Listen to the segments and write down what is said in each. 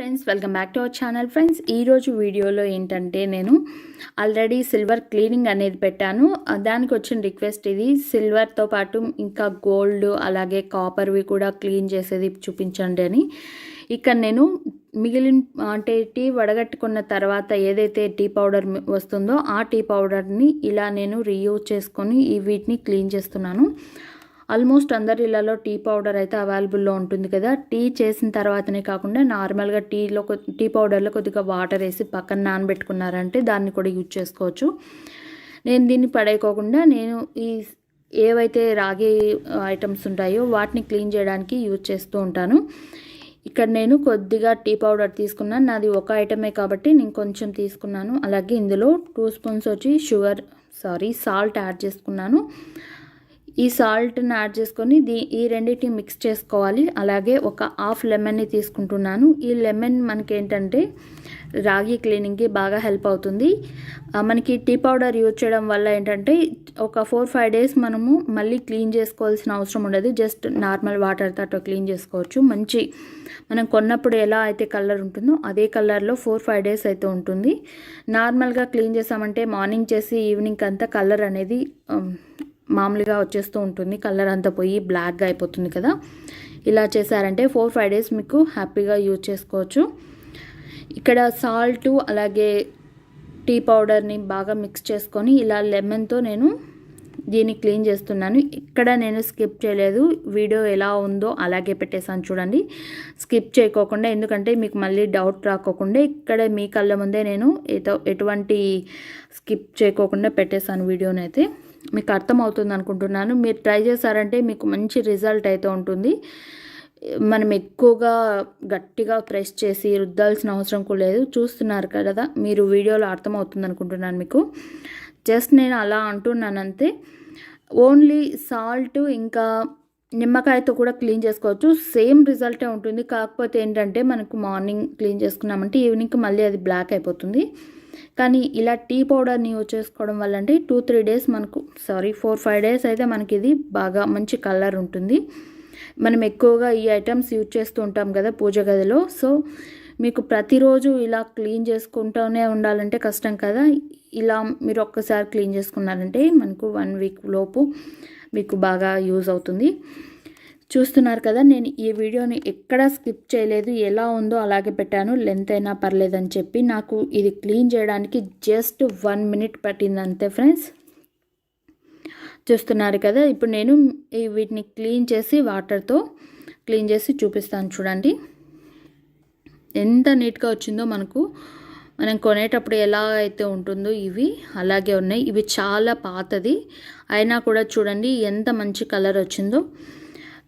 Friends welcome back to our channel. Friends ఈరోజు వీడియోలో ఏంటంటే నేను ఆల్రెడీ సిల్వర్ క్లీనింగ్ అనేది పెట్టాను. దానికి వచ్చిన రిక్వెస్ట్ ఇది. సిల్వర్తో పాటు ఇంకా గోల్డ్ అలాగే కాపర్వి కూడా క్లీన్ చేసేది చూపించండి అని. ఇక్కడ నేను మిగిలిన అంటే టీ వడగట్టుకున్న తర్వాత ఏదైతే టీ పౌడర్ వస్తుందో ఆ టీ పౌడర్ని ఇలా నేను రీయూజ్ చేసుకొని ఈ వీటిని క్లీన్ చేస్తున్నాను. ఆల్మోస్ట్ అందరి ఇళ్ళలో టీ పౌడర్ అయితే అవైలబుల్లో ఉంటుంది కదా. టీ చేసిన తర్వాతనే కాకుండా నార్మల్గా టీలో టీ పౌడర్లో కొద్దిగా వాటర్ వేసి పక్కన నానబెట్టుకున్నారంటే దాన్ని కూడా యూజ్ చేసుకోవచ్చు. నేను దీన్ని పడేయకోకుండా నేను ఈ ఏవైతే రాగి ఐటమ్స్ ఉంటాయో వాటిని క్లీన్ చేయడానికి యూజ్ చేస్తూ ఉంటాను. ఇక్కడ నేను కొద్దిగా టీ పౌడర్ తీసుకున్నాను నాది ఒక ఐటమే కాబట్టి నేను కొంచెం తీసుకున్నాను. అలాగే ఇందులో టూ స్పూన్స్ వచ్చి షుగర్ సారీ సాల్ట్ యాడ్ చేసుకున్నాను. ఈ సాల్ట్ని యాడ్ చేసుకొని దీ ఈ రెండింటిని మిక్స్ చేసుకోవాలి. అలాగే ఒక హాఫ్ లెమన్ని తీసుకుంటున్నాను. ఈ లెమన్ మనకి ఏంటంటే రాగి క్లీనింగ్కి బాగా హెల్ప్ అవుతుంది. మనకి టీ పౌడర్ యూజ్ చేయడం వల్ల ఏంటంటే ఒక ఫోర్ ఫైవ్ డేస్ మనము మళ్ళీ క్లీన్ చేసుకోవాల్సిన అవసరం ఉండదు. జస్ట్ నార్మల్ వాటర్తో అట్లా క్లీన్ చేసుకోవచ్చు. మంచి మనం కొన్నప్పుడు ఎలా అయితే కలర్ ఉంటుందో అదే కలర్లో ఫోర్ ఫైవ్ డేస్ అయితే ఉంటుంది. నార్మల్గా క్లీన్ చేసామంటే మార్నింగ్ చేసి ఈవినింగ్ అంతా కలర్ అనేది మామూలుగా వచ్చేస్తూ ఉంటుంది. కలర్ అంతా పోయి బ్లాక్గా అయిపోతుంది కదా. ఇలా చేశారంటే ఫోర్ ఫైవ్ డేస్ మీకు హ్యాపీగా యూజ్ చేసుకోవచ్చు. ఇక్కడ సాల్ట్ అలాగే టీ పౌడర్ని బాగా మిక్స్ చేసుకొని ఇలా లెమన్తో నేను దీన్ని క్లీన్ చేస్తున్నాను. ఇక్కడ నేను స్కిప్ చేయలేదు. వీడియో ఎలా ఉందో అలాగే పెట్టేసాను చూడండి. స్కిప్ చేయకోకుండా ఎందుకంటే మీకు మళ్ళీ డౌట్ రాకోకుండా ఇక్కడ మీ కళ్ళ ముందే నేను ఎటువంటి స్కిప్ చేయకోకుండా పెట్టేశాను వీడియోనైతే మీకు అర్థమవుతుంది అనుకుంటున్నాను. మీరు ట్రై చేశారంటే మీకు మంచి రిజల్ట్ అయితే ఉంటుంది. మనం ఎక్కువగా గట్టిగా ప్రెస్ చేసి రుద్దాల్సిన అవసరం కూడా లేదు. చూస్తున్నారు కదా మీరు వీడియోలో అర్థమవుతుంది అనుకుంటున్నాను మీకు. జస్ట్ నేను అలా అంటున్నాను అంతే ఓన్లీ సాల్ట్ ఇంకా నిమ్మకాయతో కూడా క్లీన్ చేసుకోవచ్చు. సేమ్ రిజల్టే ఉంటుంది. కాకపోతే ఏంటంటే మనకు మార్నింగ్ క్లీన్ చేసుకున్నామంటే ఈవినింగ్కి మళ్ళీ అది బ్లాక్ అయిపోతుంది. కానీ ఇలా టీ పౌడర్ని యూజ్ చేసుకోవడం వల్ల అంటే టూ త్రీ డేస్ మనకు సారీ ఫోర్ ఫైవ్ డేస్ అయితే మనకి ఇది బాగా మంచి కలర్ ఉంటుంది. మనం ఎక్కువగా ఈ ఐటమ్స్ యూజ్ చేస్తూ ఉంటాం కదా పూజ గదిలో. సో మీకు ప్రతిరోజు ఇలా క్లీన్ చేసుకుంటూనే ఉండాలంటే కష్టం కదా. ఇలా మీరు ఒక్కసారి క్లీన్ చేసుకున్నారంటే మనకు వన్ వీక్ లోపు మీకు బాగా యూజ్ అవుతుంది. చూస్తున్నారు కదా నేను ఈ వీడియోని ఎక్కడా స్కిప్ చేయలేదు. ఎలా ఉందో అలాగే పెట్టాను. లెంత్ అయినా పర్లేదని చెప్పి నాకు ఇది క్లీన్ చేయడానికి జస్ట్ వన్ మినిట్ పట్టింది అంతే ఫ్రెండ్స్. చూస్తున్నారు కదా ఇప్పుడు నేను ఈ వీటిని క్లీన్ చేసి వాటర్తో క్లీన్ చేసి చూపిస్తాను చూడండి. ఎంత నీట్గా వచ్చిందో మనకు. మనం కొనేటప్పుడు ఎలా అయితే ఉంటుందో ఇవి అలాగే ఉన్నాయి. ఇవి చాలా పాతది. అయినా కూడా చూడండి ఎంత మంచి కలర్ వచ్చిందో.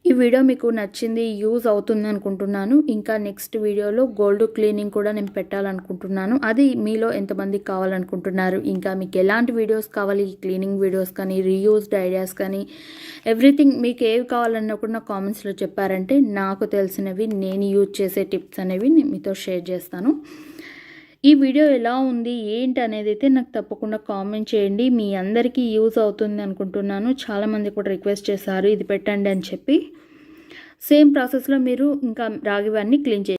ఈ వీడియో మీకు నచ్చింది యూజ్ అవుతుంది అనుకుంటున్నాను. ఇంకా నెక్స్ట్ వీడియోలో గోల్డ్ క్లీనింగ్ కూడా నేను పెట్టాలనుకుంటున్నాను. అది మీలో ఎంతమందికి కావాలనుకుంటున్నారు? ఇంకా మీకు ఎలాంటి వీడియోస్ కావాలి? ఈ క్లీనింగ్ వీడియోస్ కానీ రీయూజ్డ్ ఐడియాస్ కానీ ఎవ్రీథింగ్ మీకు ఏవి కావాలన్నా కూడా నా కామెంట్స్లో చెప్పారంటే నాకు తెలిసినవి నేను యూజ్ చేసే టిప్స్ అనేవి మీతో షేర్ చేస్తాను. ఈ వీడియో ఎలా ఉంది? ఏంటి అనేది అయితే నాకు తప్పకుండా కామెంట్ చేయండి. మీ అందరికీ యూజ్ అవుతుంది అనుకుంటున్నాను. చాలామంది కూడా రిక్వెస్ట్ చేశారు. ఇది పెట్టండి అని చెప్పి. సేమ్ ప్రాసెస్లో మీరు ఇంకా రాగివన్నీ క్లీన్ చేయండి.